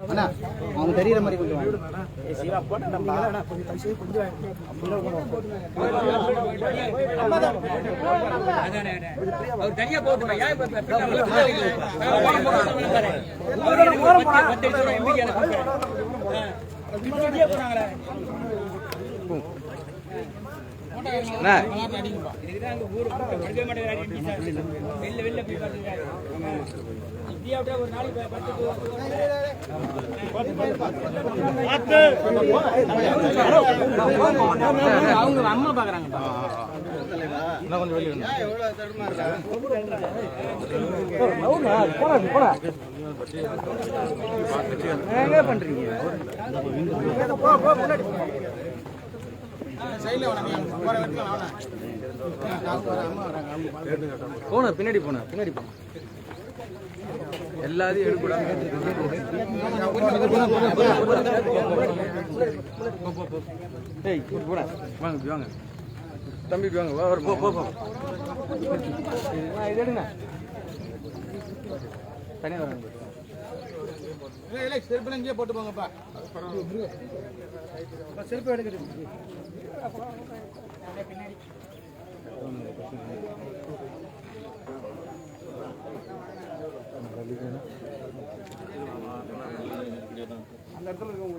அண்ணா அவங்க தெரியுற மாதிரி கொஞ்சம் வாங்க. அவர் தனியா போட்டுமா ஏன் அவங்க அம்மா பாக்குறாங்க கொஞ்சம் வெளியே போடா பண்றீங்க? போன பின்னாடி போன பின்னாடி போன எல்லாரையும் எடுக்கூடாது ஏய் வாங்க வாங்க தம்பி வாங்க வரும் போ போ இது எடுங்க தனியாக வராங்க இல்லை இல்லை செருப்பு இங்கே போட்டு போங்கப்பா செருப்பு எடுக்கிறது அந்த இடத்துல இருக்கவங்க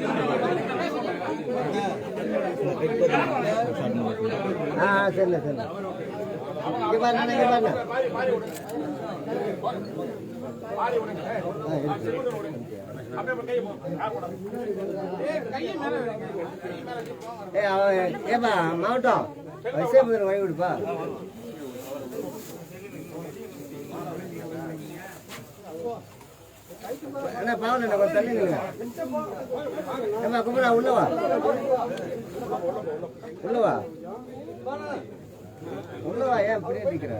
ஆ சரிண்ண சரிண்ண இங்கே பாருண்ணா இங்கே பாருண்ணா ஏப்பா மாவட்டம் வயசே முதல்ல வாங்கி கொடுப்பா Thank. என்ன பாவம் என்ன கொஞ்சம் தள்ளி என்ன ஏப்பா கும்பலா உள்ளவா உள்ளவா உள்ளவா ஏன் இப்படியே நிற்கிற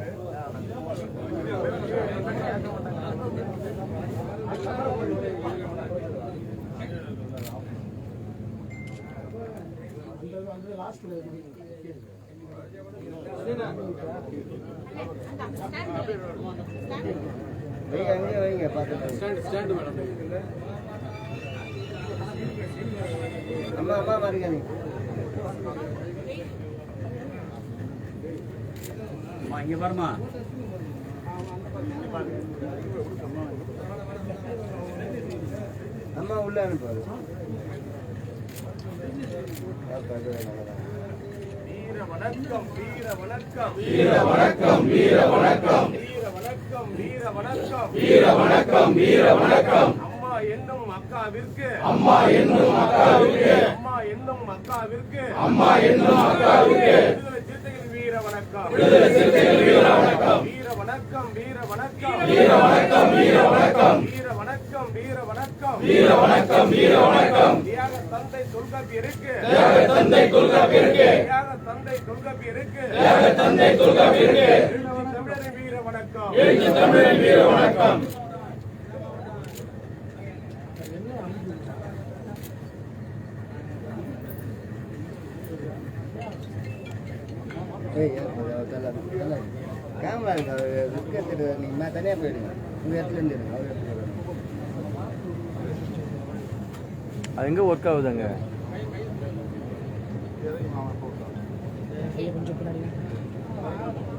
வைங்க அங்கே வைங்க பார்த்துட்டு ஸ்டாண்ட் ஸ்டாண்ட் மேடம். அம்மா அம்மா பாருங்க அம்மா இங்கே பாருமா அம்மா உள்ள அனுப்பாரு வீர வணக்கம் வீர வணக்கம். வீர வணக்கம் வீர வணக்கம். அம்மா என்னும் அக்காவிற்கு. அம்மா என்னும் அக்காவிற்கு. அம்மா என்னும் அக்காவிற்கு. அம்மா என்னும் அக்காவிற்கு. விடுதலை சிறுத்தைகள் வீர வணக்கம். விடுதலை சிறுத்தைகள் வீர வணக்கம். வீர வணக்கம் வீர வணக்கம். வீர வணக்கம் வீர வணக்கம். வீர வணக்கம் வீர வணக்கம். வீர வணக்கம் வீர வணக்கம். தியாக தந்தை தொல்காப்பியருக்கு. தியாக தந்தை தொல்காப்பியருக்கு. தியாக தந்தை தொல்காப்பியருக்கு. தியாக தந்தை தொல்காப்பியருக்கு. வீர வணக்கம் கேமரா இருக்கு அவர் ரிஸ்க் எடுத்துட்டு தனியாக போயிடுங்க உங்கள் இடத்துல இருந்து இருங்க அவர் இடத்துல. அது எங்க ஒர்க் ஆகுதுங்க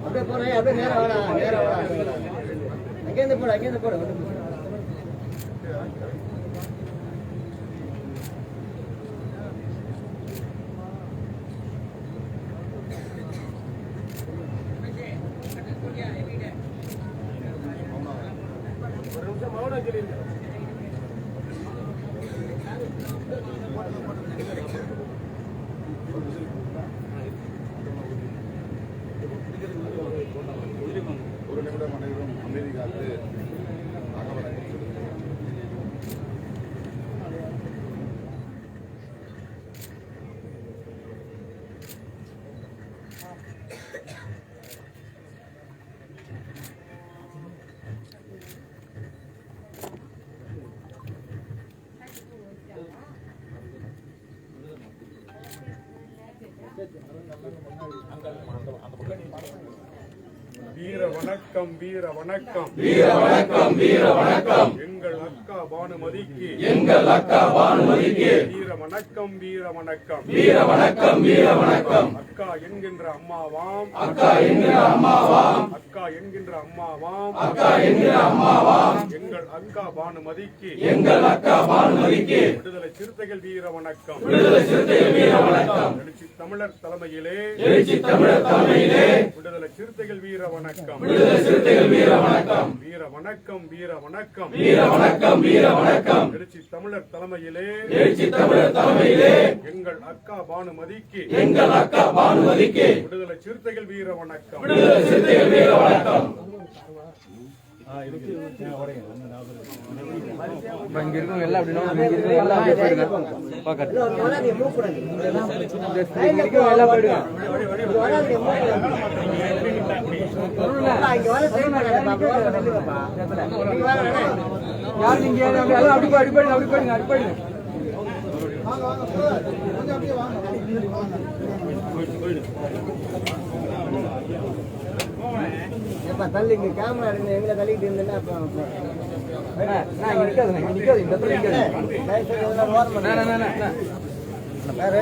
அப்படியே போறேன் அப்படியே நேரம் வாடா நேரம் வாடா அங்கேருந்து போட அங்கேருந்து போட அந்த அந்த வணக்கம் வீர வணக்கம் வீர வணக்கம் வீர வணக்கம் எங்கள் அக்கா பானுமதிக்கு. எங்கள் அக்கா பானுமதிக்கு. வீர வணக்கம் வீர வணக்கம் வீர வணக்கம் வீர வணக்கம் அக்கா என்கின்ற அம்மாவாம். அக்கா என்கிற அம்மாவாம். அக்கா என்கின்ற அம்மாவாம். அக்கா என்கிற அம்மாவாம். எங்கள் அக்கா பானுமதிக்கு. எங்கள் அக்கா பானுமதிக்கு. விடுதலை சிறுத்தைகள் வீர வணக்கம் விடுதலை சிறுத்தைகள் வீர வணக்கம் எழுச்சி தமிழர் தலைமையிலே. எழுச்சி தமிழர் தலைமையிலே. சிறுத்தைகள் வீர வணக்கம். விடுதலை சிறுத்தைகள் வீர வணக்கம். வீர வணக்கம் வீர வணக்கம். வீர வணக்கம் வீர வணக்கம். எழுச்சி தமிழர் தலைமையிலே. எழுச்சி தமிழர் தலைமையிலே. எங்கள் அக்கா பானுமதிக்கு. எங்கள் அக்கா பானுமதிக்கு. விடுதலை சிறுத்தைகள் வீர வணக்கம். விடுதலை சிறுத்தைகள் வீர வணக்கம். இப்ப இங்க இருக்கவங்க எல்லாம் அப்படின்னா இருக்கவங்க எல்லாம் அப்படியே போயிடுங்க. இருக்கவங்க எல்லாம் போயிடுங்க. வாங்க, யார் நீங்க எல்லாம் அப்படி அப்படி போயிடுங்க அப்படி போயிடுங்க அப்படி போயிடுங்க. ஏப்பா, தள்ளி இங்க camera எடுங்க, எங்களை தள்ளிட்டு இருந்தேன்னா இந்த இடத்துல அண்ணா. வேறு?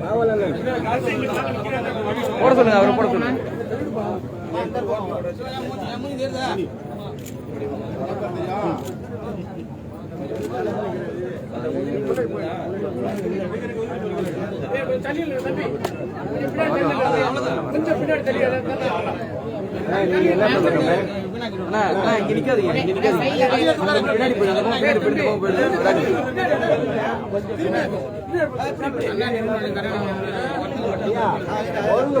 பாவம் அண்ணே. போட சொல்லுங்க அவரை போட சொல்லுங்க. நீங்க என்ன பண்ணுறீங்க அண்ணா, அண்ணா, இங்க நிக்காதீங்க இங்க நிக்காதீங்க பின்னாடி போயிடுங்க அந்த பின்னாடி போயிட்டு போக போயிடுங்க ஐயா, ஒழுங்கு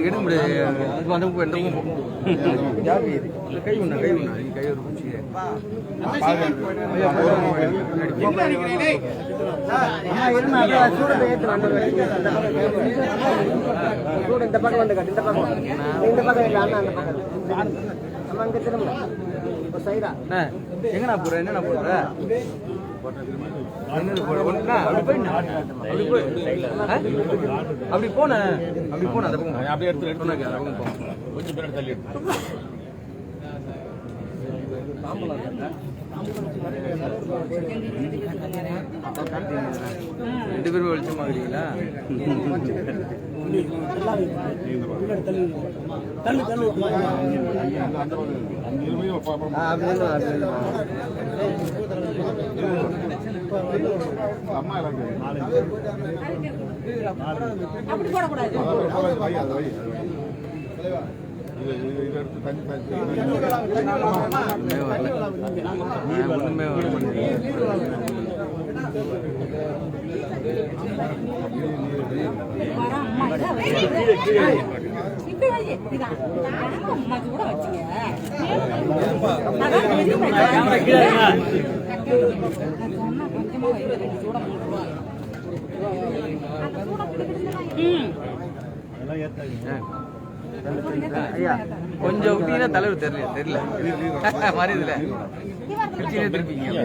எடுக்க முடியாது கை ஒண்ணு கை ஒண்ணு கை ஒரு இந்த பக்கம் வந்து இந்த பக்கம். இந்த பக்கம் அந்த பக்கம். திரும்ப. சைடா. போற என்னண்ணா போற அப்படி போன அப்படி போன அந்த பக்கம் அப்படியே எடுத்து எடுத்து அந்த பக்கம் போ. கொஞ்சம் பேர் தள்ளி ரெண்டு பேரும் வெளிச்சமா இருக்கிறீங்களா அம்மா அப்படி போடக்கூடாது ஒண்ணுமே வர ஐயா கொஞ்சம் விட்டீங்கன்னா தலைவர் தெரியல தெரியல. மறையுதுல திருப்பிங்க.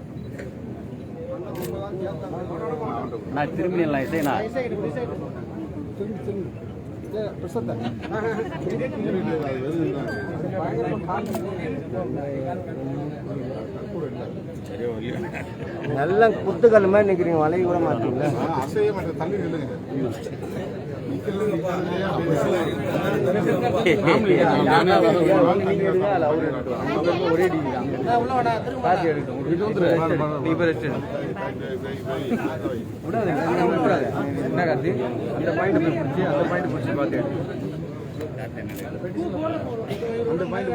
நான் திரும்பி இல்லை இசைனா நல்லா குத்துக்கல் மாதிரி நிக்கிறீங்க வளைய கூட மாட்டீங்களா? என்ன காசு அந்த பாயிண்ட் போய் பிடிச்சி அந்த பாயிண்ட் பிடிச்சி பார்த்து. அந்த பாயிண்ட்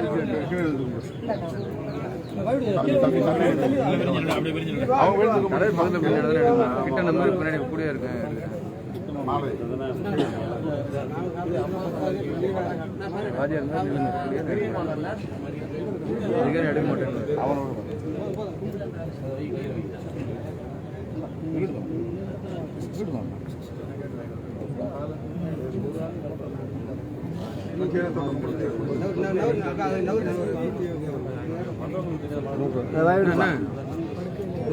அவங்க கடை பக்கத்தில் பின்னாடி தானே எடுக்கணும் கிட்ட நம்ம பின்னாடி கூடயே இருக்கேன் மாலை. எடுக்க மாட்டேன் அவனோட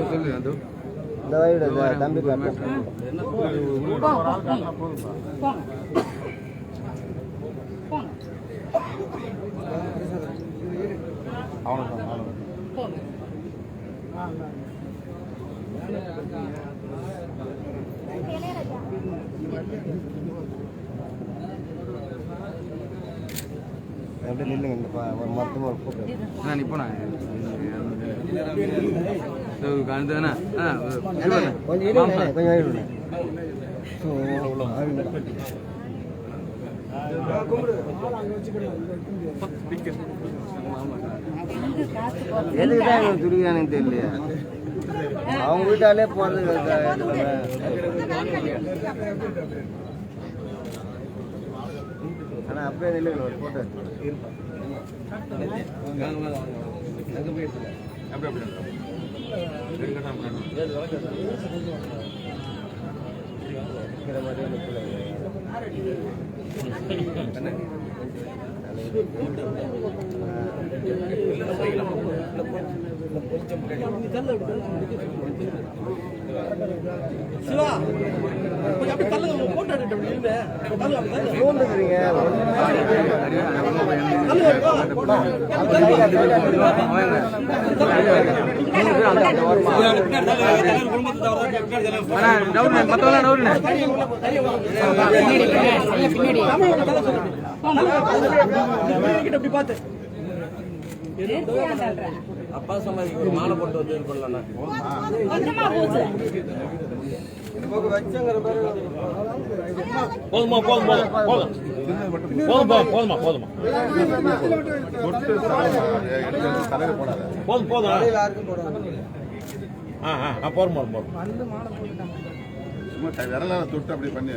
சொல்லு அது இந்த வயடு இந்த தம்பி அவனுக்கு எப்படி நில்லுங்க இந்த ஒரு மொத்தமாக ஒரு கூட்டம் அண்ணா நீ போனா காணுதானே ஆ கொஞ்சம் கொஞ்சம் இருங்க. எதுக்கு தான் இவங்க துடிக்கிறானுங்க தெரியலையா. அவங்க வீட்டாலே போறது ஆனா அப்படியே நில்லுங்க ஒரு போட்டோ அப்படி அப்படி இருக்கிற மாதிரியே நிற்கல சிவா கொஞ்சம் அப்படி தள்ளுங்க போட்டோ தள்ளு. அப்பா அண்ணா டவுன் மற்றவெல்லாம் டவுன் கிட்ட அப்படி போதுமா போதும் போதும். போதும் போதும் போதும். போதுமா போதுமா. ஆ ஆ போதும் போதும் போதும் விரலால தொட்டு அப்படி பண்ணி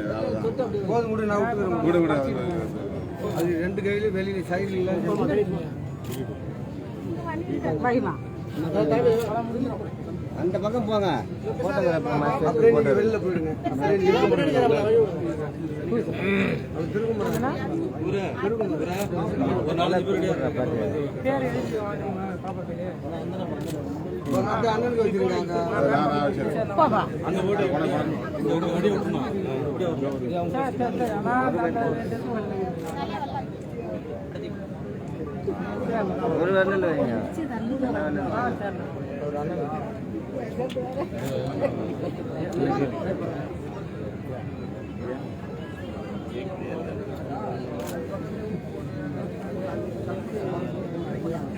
போதும். கூட நான் விட்டுக்கிறேன் விடு விடு. அது ரெண்டு கையில வெளியில சைடுல வைமா அந்த பக்கம் போங்க. வெளியில போயிடுங்க. அண்ணனுக்கு வச்சிருக்காங்க. ஒரு வரல வைங்க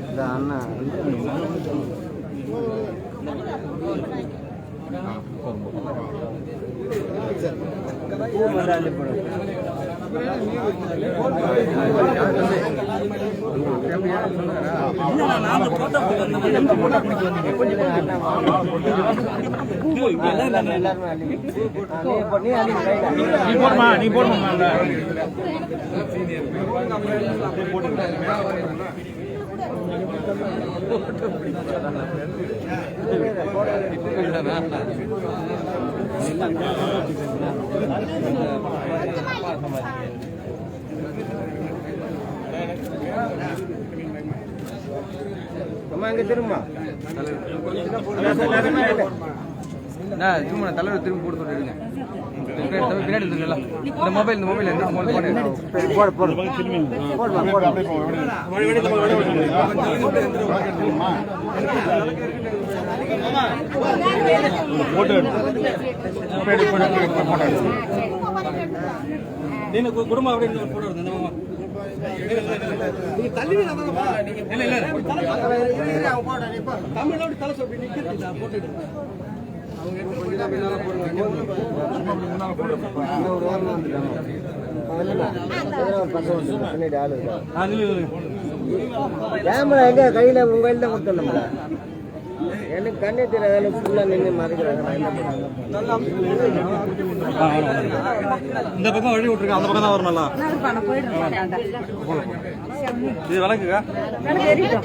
இந்த அண்ணா பூ மல்லாலி படம் எல்லாருமே அள்ளி. ஆ, நீ போ- நீ அள்ளி கையில. நீ போடுமா நீ போடுமா அம்மா இங்க திரும்ப நான் தலைவர் திரும்ப போட்டு சொல்லிடுங்க பின்னாடி இருக்குல்ல இந்த மொபைல் இந்த மொபைல் என்ன மொபைல் போடு போடு போடு போடு குடும்பம் கேமரா எங்க? கையில மொபைல் தான் கொடுத்தோம்ல எனக்கு கண்ணே தெரியாத ஃபுல்லா நின்று மறைக்கிறாங்க. இந்த பக்கம் வழி விட்டுருக்கேன் அந்த பக்கம் தான் வரும் நல்லா இது விளக்குக்கா? தெரியும்.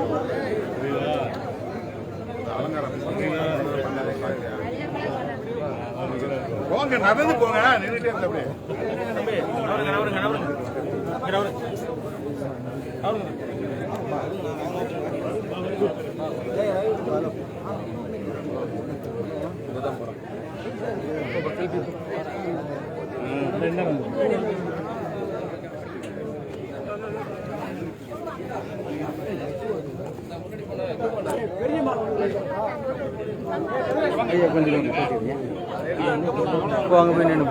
போங்க நடந்து போங்க. நின்றுட்டே இருந்த அப்படியே. ஐயா கொஞ்சம் வாங்க. போய் நின்று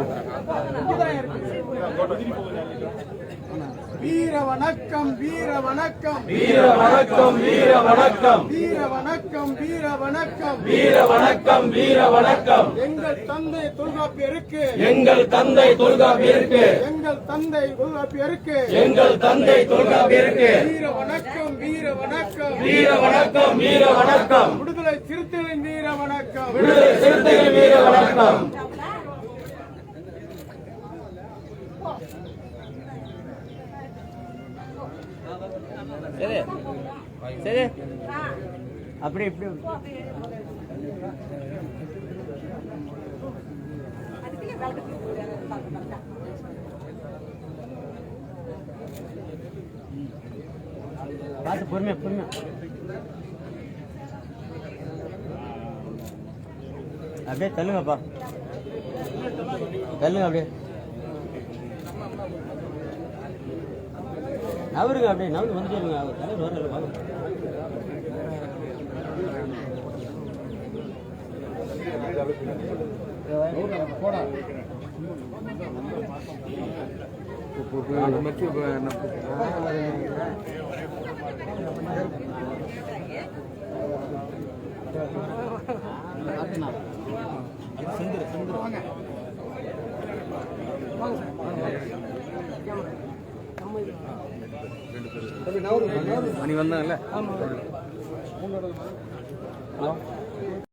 வீர வணக்கம் வீர வணக்கம் வீர வணக்கம் வீர வணக்கம் வீர வணக்கம் வீர வணக்கம் வீர வணக்கம் வீர வணக்கம் எங்கள் தந்தை தொல்காப்பியருக்கு. எங்கள் தந்தை தொல்காப்பியருக்கு. எங்கள் தந்தை தொல்காப்பியருக்கு. எங்கள் தந்தை தொல்காப்பியருக்கு. வீர வணக்கம் வீர வணக்கம் வீர வணக்கம் வீர வணக்கம் விடுதலை சிறுத்தைகளின் வீர வணக்கம் விடுதலை சிறுத்தைகள் வீர வணக்கம் சரி. சரி. அப்படி இப்படி. பார்த்து பொறுமையா பொறுமையா. அப்படியே தள்ளுங்கப்பா. தள்ளுங்க அப்படியே. நவருங்க அப்படியே நவரு வந்துட்டே இருங்க அவர் தலைவர் வரல வாங்க. மணி வந்தாங்கல்ல